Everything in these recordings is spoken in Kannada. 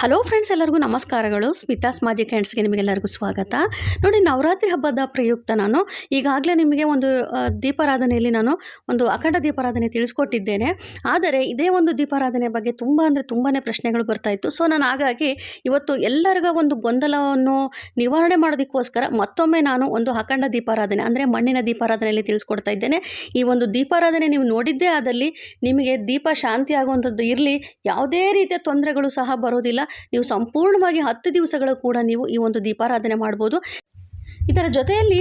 ಹಲೋ ಫ್ರೆಂಡ್ಸ್ ಎಲ್ಲರಿಗೂ ನಮಸ್ಕಾರಗಳು. ಸ್ಮಿತಾಸ್ ಮ್ಯಾಜಿಕ್ ಕ್ಯಾಂಡ್ಸ್ಗೆ ನಿಮಗೆಲ್ಲರಿಗೂ ಸ್ವಾಗತ. ನೋಡಿ, ನವರಾತ್ರಿ ಹಬ್ಬದ ಪ್ರಯುಕ್ತ ನಾನು ಈಗಾಗಲೇ ನಿಮಗೆ ಒಂದು ದೀಪಾರಾಧನೆಯಲ್ಲಿ ನಾನು ಒಂದು ಅಖಂಡ ದೀಪಾರಾಧನೆ ತಿಳಿಸ್ಕೊಟ್ಟಿದ್ದೇನೆ. ಆದರೆ ಇದೇ ಒಂದು ದೀಪಾರಾಧನೆ ಬಗ್ಗೆ ತುಂಬ ಅಂದರೆ ತುಂಬಾ ಪ್ರಶ್ನೆಗಳು ಬರ್ತಾ ಇತ್ತು. ಸೊ ನಾನು ಹಾಗಾಗಿ ಇವತ್ತು ಎಲ್ಲರಿಗೂ ಒಂದು ಗೊಂದಲವನ್ನು ನಿವಾರಣೆ ಮಾಡೋದಕ್ಕೋಸ್ಕರ ಮತ್ತೊಮ್ಮೆ ನಾನು ಒಂದು ಅಖಂಡ ದೀಪಾರಾಧನೆ, ಅಂದರೆ ಮಣ್ಣಿನ ದೀಪಾರಾಧನೆಯಲ್ಲಿ ತಿಳಿಸ್ಕೊಡ್ತಾ ಇದ್ದೇನೆ. ಈ ಒಂದು ದೀಪಾರಾಧನೆ ನೀವು ನೋಡಿದ್ದೇ ಆದಲ್ಲಿ ನಿಮಗೆ ದೀಪ ಶಾಂತಿ ಆಗುವಂಥದ್ದು ಇರಲಿ. ಯಾವುದೇ ರೀತಿಯ ತೊಂದರೆಗಳು ಸಹ ಬರೋದಿಲ್ಲ. ನೀವು ಸಂಪೂರ್ಣವಾಗಿ ಹತ್ತು ದಿವಸಗಳು ಕೂಡ ನೀವು ಈ ಒಂದು ದೀಪಾರಾಧನೆ ಮಾಡ್ಬೋದು. ಇದರ ಜೊತೆಯಲ್ಲಿ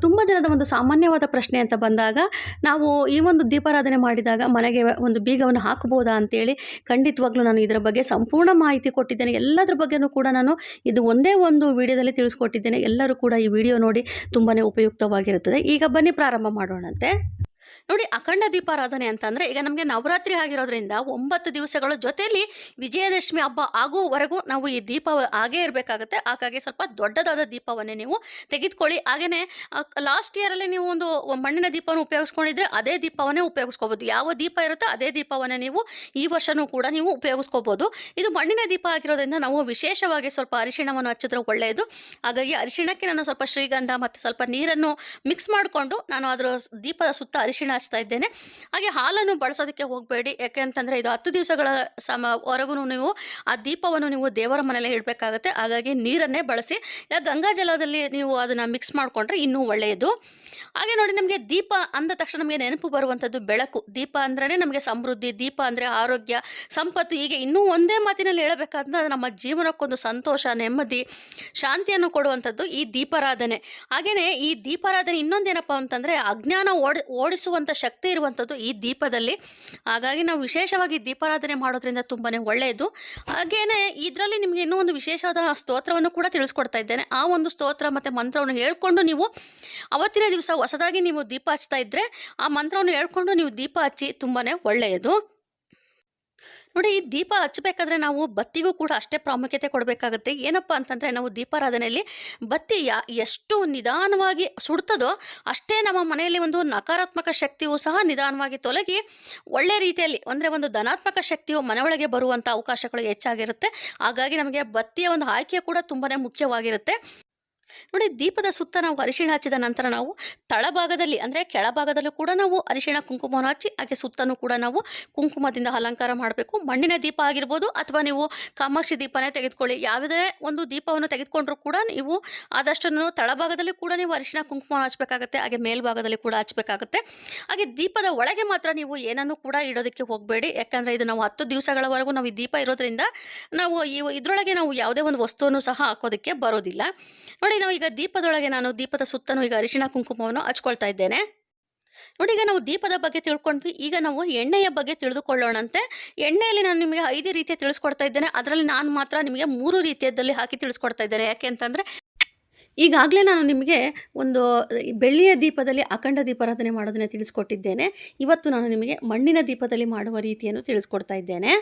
ತುಂಬ ಜನದ ಒಂದು ಸಾಮಾನ್ಯವಾದ ಪ್ರಶ್ನೆ ಅಂತ ಬಂದಾಗ, ನಾವು ಈ ಒಂದು ದೀಪಾರಾಧನೆ ಮಾಡಿದಾಗ ಮನೆಗೆ ಒಂದು ಬೀಗವನ್ನು ಹಾಕಬಹುದಾ ಅಂತೇಳಿ ಖಂಡಿತವಾಗ್ಲೂ ನಾನು ಇದರ ಬಗ್ಗೆ ಸಂಪೂರ್ಣ ಮಾಹಿತಿ ಕೊಟ್ಟಿದ್ದೇನೆ. ಎಲ್ಲದರ ಬಗ್ಗೆನೂ ಕೂಡ ನಾನು ಇದು ಒಂದೇ ಒಂದು ವಿಡಿಯೋದಲ್ಲಿ ತಿಳಿಸ್ಕೊಟ್ಟಿದ್ದೇನೆ. ಎಲ್ಲರೂ ಕೂಡ ಈ ವಿಡಿಯೋ ನೋಡಿ ತುಂಬಾ ಉಪಯುಕ್ತವಾಗಿರುತ್ತದೆ. ಈಗ ಬನ್ನಿ ಪ್ರಾರಂಭ ಮಾಡೋಣಂತೆ. ನೋಡಿ ಅಖಂಡ ದೀಪಾರಾಧನೆ ಅಂತಂದರೆ ಈಗ ನಮಗೆ ನವರಾತ್ರಿ ಆಗಿರೋದ್ರಿಂದ ಒಂಬತ್ತು ದಿವಸಗಳ ಜೊತೆಯಲ್ಲಿ ವಿಜಯದಶಮಿ ಹಬ್ಬ ಆಗುವವರೆಗೂ ನಾವು ಈ ದೀಪ ಹಾಗೇ ಇರಬೇಕಾಗುತ್ತೆ. ಹಾಗಾಗಿ ಸ್ವಲ್ಪ ದೊಡ್ಡದಾದ ದೀಪವನ್ನೇ ನೀವು ತೆಗೆದುಕೊಳ್ಳಿ. ಹಾಗೆಯೇ ಲಾಸ್ಟ್ ಇಯರಲ್ಲಿ ನೀವು ಒಂದು ಮಣ್ಣಿನ ದೀಪವನ್ನು ಉಪಯೋಗಿಸ್ಕೊಂಡಿದ್ರೆ ಅದೇ ದೀಪವನ್ನೇ ಉಪಯೋಗಿಸ್ಕೋಬೋದು. ಯಾವ ದೀಪ ಇರುತ್ತೋ ಅದೇ ದೀಪವನ್ನೇ ನೀವು ಈ ವರ್ಷವೂ ಕೂಡ ನೀವು ಉಪಯೋಗಿಸ್ಕೋಬೋದು. ಇದು ಮಣ್ಣಿನ ದೀಪ ಆಗಿರೋದ್ರಿಂದ ನಾವು ವಿಶೇಷವಾಗಿ ಸ್ವಲ್ಪ ಅರಿಶಿಣವನ್ನು ಹಚ್ಚಿದ್ರೆ ಒಳ್ಳೆಯದು. ಹಾಗಾಗಿ ಅರಿಶಿಣಕ್ಕೆ ನಾನು ಸ್ವಲ್ಪ ಶ್ರೀಗಂಧ ಮತ್ತು ಸ್ವಲ್ಪ ನೀರನ್ನು ಮಿಕ್ಸ್ ಮಾಡಿಕೊಂಡು ನಾನು ಅದರ ದೀಪದ ಸುತ್ತ ಅರಿಶಿಣ ಹಚ್ತಾ ಇದ್ದೇನೆ? ಹಾಗೆ ಹಾಲನ್ನು ಬಳಸೋದಕ್ಕೆ ಹೋಗಬೇಡಿ. ಯಾಕೆ ಅಂತಂದರೆ ಇದು ಹತ್ತು ದಿವಸಗಳ ಸಮ ಹೊರಗೂ ನೀವು ಆ ದೀಪವನ್ನು ನೀವು ದೇವರ ಮನೆಯಲ್ಲೇ ಇಡಬೇಕಾಗುತ್ತೆ. ಹಾಗಾಗಿ ನೀರನ್ನೇ ಬಳಸಿ ಗಂಗಾ ಜಲದಲ್ಲಿ ನೀವು ಅದನ್ನು ಮಿಕ್ಸ್ ಮಾಡಿಕೊಂಡ್ರೆ ಇನ್ನೂ ಒಳ್ಳೆಯದು. ಹಾಗೆ ನೋಡಿ, ನಮಗೆ ದೀಪ ಅಂದ ತಕ್ಷಣ ನಮಗೆ ನೆನಪು ಬರುವಂಥದ್ದು ಬೆಳಕು. ದೀಪ ಅಂದ್ರೇ ನಮಗೆ ಸಮೃದ್ಧಿ, ದೀಪ ಅಂದರೆ ಆರೋಗ್ಯ, ಸಂಪತ್ತು. ಹೀಗೆ ಇನ್ನೂ ಒಂದೇ ಮಾತಿನಲ್ಲಿ ಹೇಳಬೇಕಾದ್ರೆ ನಮ್ಮ ಜೀವನಕ್ಕೊಂದು ಸಂತೋಷ, ನೆಮ್ಮದಿ, ಶಾಂತಿಯನ್ನು ಕೊಡುವಂಥದ್ದು ಈ ದೀಪಾರಾಧನೆ. ಹಾಗೆಯೇ ಈ ದೀಪಾರಾಧನೆ ಇನ್ನೊಂದೇನಪ್ಪ ಅಂತಂದರೆ ಅಜ್ಞಾನ ಓಡಿ ಶಕ್ತಿ ಇರುವಂಥದ್ದು ಈ ದೀಪದಲ್ಲಿ. ಹಾಗಾಗಿ ನಾವು ವಿಶೇಷವಾಗಿ ದೀಪಾರಾಧನೆ ಮಾಡೋದ್ರಿಂದ ತುಂಬಾ ಒಳ್ಳೆಯದು ಹಾಗೆಯೇ ಇದರಲ್ಲಿ ನಿಮಗೆ ಇನ್ನೂ ಒಂದು ವಿಶೇಷವಾದ ಸ್ತೋತ್ರವನ್ನು ಕೂಡ ತಿಳಿಸ್ಕೊಡ್ತಾ ಇದ್ದೇನೆ. ಆ ಒಂದು ಸ್ತೋತ್ರ ಮತ್ತು ಮಂತ್ರವನ್ನು ಹೇಳ್ಕೊಂಡು ನೀವು ಅವತ್ತಿನ ದಿವಸ ಹೊಸದಾಗಿ ನೀವು ದೀಪ ಹಚ್ತಾ ಇದ್ದರೆ ಆ ಮಂತ್ರವನ್ನು ಹೇಳ್ಕೊಂಡು ನೀವು ದೀಪ ಹಚ್ಚಿ ತುಂಬಾ ಒಳ್ಳೆಯದು ನೋಡಿ ಈ ದೀಪ ಹಚ್ಚಬೇಕಾದ್ರೆ ನಾವು ಬತ್ತಿಗೂ ಕೂಡ ಅಷ್ಟೇ ಪ್ರಾಮುಖ್ಯತೆ ಕೊಡಬೇಕಾಗುತ್ತೆ. ಏನಪ್ಪ ಅಂತಂದರೆ, ನಾವು ದೀಪಾರಾಧನೆಯಲ್ಲಿ ಬತ್ತಿ ಯಾ, ಎಷ್ಟು ನಿಧಾನವಾಗಿ ಸುಡ್ತದೋ ಅಷ್ಟೇ ನಮ್ಮ ಮನೆಯಲ್ಲಿ ಒಂದು ನಕಾರಾತ್ಮಕ ಶಕ್ತಿಯು ಸಹ ನಿಧಾನವಾಗಿ ತೊಲಗಿ, ಒಳ್ಳೆ ರೀತಿಯಲ್ಲಿ ಅಂದರೆ ಒಂದು ಧನಾತ್ಮಕ ಶಕ್ತಿಯು ಮನೆಯೊಳಗೆ ಬರುವಂಥ ಅವಕಾಶಗಳು ಹೆಚ್ಚಾಗಿರುತ್ತೆ. ಹಾಗಾಗಿ ನಮಗೆ ಬತ್ತಿಯ ಒಂದು ಆಯ್ಕೆ ಕೂಡ ತುಂಬಾ ಮುಖ್ಯವಾಗಿರುತ್ತೆ. ನೋಡಿ ದೀಪದ ಸುತ್ತ ನಾವು ಅರಿಶಿಣ ಹಚ್ಚಿದ ನಂತರ ನಾವು ತಳಭಾಗದಲ್ಲಿ ಅಂದರೆ ಕೆಳಭಾಗದಲ್ಲೂ ಕೂಡ ನಾವು ಅರಿಶಿಣ ಕುಂಕುಮವನ್ನು ಹಚ್ಚಿ, ಹಾಗೆ ಸುತ್ತನೂ ಕೂಡ ನಾವು ಕುಂಕುಮದಿಂದ ಅಲಂಕಾರ ಮಾಡಬೇಕು. ಮಣ್ಣಿನ ದೀಪ ಆಗಿರ್ಬೋದು ಅಥವಾ ನೀವು ಕಾಮಾಕ್ಷಿ ದೀಪನೇ ತೆಗೆದುಕೊಳ್ಳಿ. ಯಾವುದೇ ಒಂದು ದೀಪವನ್ನು ತೆಗೆದುಕೊಂಡ್ರೂ ಕೂಡ ನೀವು ಆದಷ್ಟನ್ನು ತಳಭಾಗದಲ್ಲಿ ಕೂಡ ನೀವು ಅರಿಶಿಣ ಕುಂಕುಮವನ್ನು ಹಚ್ಚಬೇಕಾಗುತ್ತೆ, ಹಾಗೆ ಮೇಲ್ಭಾಗದಲ್ಲಿ ಕೂಡ ಹಚ್ಚಬೇಕಾಗುತ್ತೆ. ಹಾಗೆ ದೀಪದ ಒಳಗೆ ಮಾತ್ರ ನೀವು ಏನನ್ನು ಕೂಡ ಇಡೋದಕ್ಕೆ ಹೋಗಬೇಡಿ. ಯಾಕಂದರೆ ಇದು ನಾವು ಹತ್ತು ದಿವಸಗಳವರೆಗೂ ನಾವು ಈ ದೀಪ ಇರೋದ್ರಿಂದ ನಾವು ಇದರೊಳಗೆ ನಾವು ಯಾವುದೇ ಒಂದು ವಸ್ತುವನ್ನು ಸಹ ಹಾಕೋದಕ್ಕೆ ಬರೋದಿಲ್ಲ. ನೋಡಿ ನಾವು ಈಗ ದೀಪದೊಳಗೆ ನಾನು ದೀಪದ ಸುತ್ತಲೂ ಈಗ ಅರಿಶಿಣ ಕುಂಕುಮವನ್ನು ಹಚ್ಕೊಳ್ತಾ ಇದ್ದೇನೆ. ನೋಡಿ, ಈಗ ನಾವು ದೀಪದ ಬಗ್ಗೆ ತಿಳ್ಕೊಂಡ್ವಿ. ಈಗ ನಾವು ಎಣ್ಣೆಯ ಬಗ್ಗೆ ತಿಳಿದುಕೊಳ್ಳೋಣಂತೆ. ಎಣ್ಣೆಯಲ್ಲಿ ನಾನು ನಿಮಗೆ ಐದು ರೀತಿಯ ತಿಳಿಸ್ಕೊಡ್ತಾ ಇದ್ದೇನೆ. ಅದರಲ್ಲಿ ನಾನು ಮಾತ್ರ ನಿಮಗೆ ಮೂರು ರೀತಿಯದಲ್ಲಿ ಹಾಕಿ ತಿಳಿಸ್ಕೊಡ್ತಾ ಇದ್ದೇನೆ. ಯಾಕೆ ಅಂತಂದರೆ, ಈಗಾಗಲೇ ನಾನು ನಿಮಗೆ ಒಂದು ಬೆಳ್ಳಿಯ ದೀಪದಲ್ಲಿ ಅಖಂಡ ದೀಪಾರಾಧನೆ ಮಾಡೋದನ್ನು ತಿಳಿಸ್ಕೊಟ್ಟಿದ್ದೇನೆ. ಇವತ್ತು ನಾನು ನಿಮಗೆ ಮಣ್ಣಿನ ದೀಪದಲ್ಲಿ ಮಾಡುವ ರೀತಿಯನ್ನು ತಿಳಿಸ್ಕೊಡ್ತಾ ಇದ್ದೇನೆ.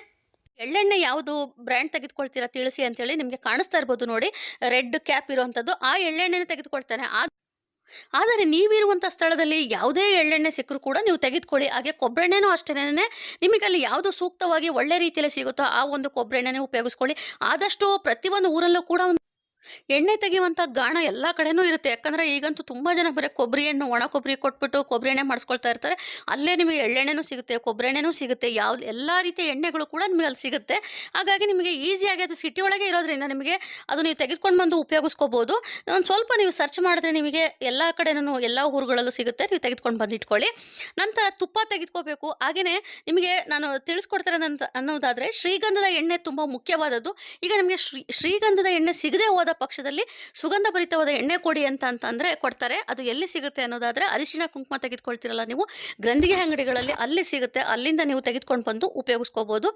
ಎಳ್ಳೆಣ್ಣೆ ಯಾವುದು ಬ್ರ್ಯಾಂಡ್ ತೆಗೆದುಕೊಳ್ತೀರಾ ತಿಳಿಸಿ ಅಂತೇಳಿ ನಿಮಗೆ ಕಾಣಿಸ್ತಾ ಇರ್ಬೋದು ನೋಡಿ. ರೆಡ್ ಕ್ಯಾಪ್ ಇರುವಂಥದ್ದು ಆ ಎಳ್ಳೆಣ್ಣೆನ ತೆಗೆದುಕೊಳ್ತಾನೆ. ಆದರೆ ನೀವಿರುವಂಥ ಸ್ಥಳದಲ್ಲಿ ಯಾವುದೇ ಎಳ್ಳೆಣ್ಣೆ ಸಿಕ್ಕರೂ ಕೂಡ ನೀವು ತೆಗೆದುಕೊಳ್ಳಿ. ಹಾಗೆ ಕೊಬ್ಬರೆಣ್ಣೆನೂ ಅಷ್ಟೇನೆ. ನಿಮಗೆ ಅಲ್ಲಿ ಯಾವುದು ಸೂಕ್ತವಾಗಿ ಒಳ್ಳೆ ರೀತಿಯಲ್ಲಿ ಸಿಗುತ್ತೋ ಆ ಒಂದು ಕೊಬ್ಬರೆಣ್ಣೆನೇ ಉಪಯೋಗಿಸ್ಕೊಳ್ಳಿ. ಆದಷ್ಟು ಪ್ರತಿಯೊಂದು ಊರಲ್ಲೂ ಕೂಡ ಒಂದು ಎಣ್ಣೆ ತೆಗೆಯುವಂಥ ಗಾಣ ಎಲ್ಲ ಕಡೆನೂ ಇರುತ್ತೆ. ಯಾಕಂದರೆ ಈಗಂತೂ ತುಂಬ ಜನ ಬರೀ ಕೊಬ್ಬರಿ ಎಣ್ಣೆ, ಒಣ ಕೊಬ್ಬರಿ ಕೊಟ್ಬಿಟ್ಟು ಕೊಬ್ಬರಿ ಎಣ್ಣೆ ಮಾಡಿಸ್ಕೊಳ್ತಾ ಇರ್ತಾರೆ. ಅಲ್ಲೇ ನಿಮಗೆ ಎಳ್ಳೆಣ್ಣೆನೂ ಸಿಗುತ್ತೆ, ಕೊಬ್ಬರಿ ಎಣ್ಣೆನೂ ಸಿಗುತ್ತೆ ಯಾವ ಎಲ್ಲ ರೀತಿಯ ಎಣ್ಣೆಗಳು ಕೂಡ ನಿಮಗೆ ಅಲ್ಲಿ ಸಿಗುತ್ತೆ. ಹಾಗಾಗಿ ನಿಮಗೆ ಈಸಿಯಾಗಿ ಅದು ಸಿಟಿ ಒಳಗೆ ಇರೋದ್ರಿಂದ ನಿಮಗೆ ಅದು ನೀವು ತೆಗೆದುಕೊಂಡು ಬಂದು ಉಪಯೋಗಿಸ್ಕೋಬೋದು. ಒಂದು ಸ್ವಲ್ಪ ನೀವು ಸರ್ಚ್ ಮಾಡಿದ್ರೆ ನಿಮಗೆ ಎಲ್ಲ ಕಡೆನೂ, ಎಲ್ಲ ಊರುಗಳಲ್ಲೂ ಸಿಗುತ್ತೆ. ನೀವು ತೆಗೆದುಕೊಂಡು ಬಂದು ಇಟ್ಕೊಳ್ಳಿ. ನಂತರ ತುಪ್ಪ ತೆಗೆದುಕೋಬೇಕು. ಹಾಗೆಯೇ ನಿಮಗೆ ನಾನು ತಿಳಿಸ್ಕೊಡ್ತಾರೆ ಅನ್ನೋದಾದರೆ ಶ್ರೀಗಂಧದ ಎಣ್ಣೆ ತುಂಬ ಮುಖ್ಯವಾದದ್ದು. ಈಗ ನಿಮಗೆ ಶ್ರೀ, ಶ್ರೀಗಂಧದ ಎಣ್ಣೆ ಸಿಗದೆ ಹೋದ ಪಕ್ಷದಲ್ಲಿ ಸುಗಂಧ ಭರಿತವಾದ ಎಣ್ಣೆ ಕೊಡಿ ಅಂತ ಅಂತಂದರೆ ಕೊಡ್ತಾರೆ. ಅದು ಎಲ್ಲಿ ಸಿಗುತ್ತೆ ಅನ್ನೋದಾದರೆ ಅರಿಶಿಣ ಕುಂಕುಮ ತೆಗೆದುಕೊಳ್ತಿರಲ್ಲ ನೀವು, ಗ್ರಂಥಿಗೆ ಅಂಗಡಿಗಳಲ್ಲಿ ಅಲ್ಲಿ ಸಿಗುತ್ತೆ. ಅಲ್ಲಿಂದ ನೀವು ತೆಗೆದುಕೊಂಡು ಬಂದು ಉಪಯೋಗಿಸ್ಕೋಬೋದು.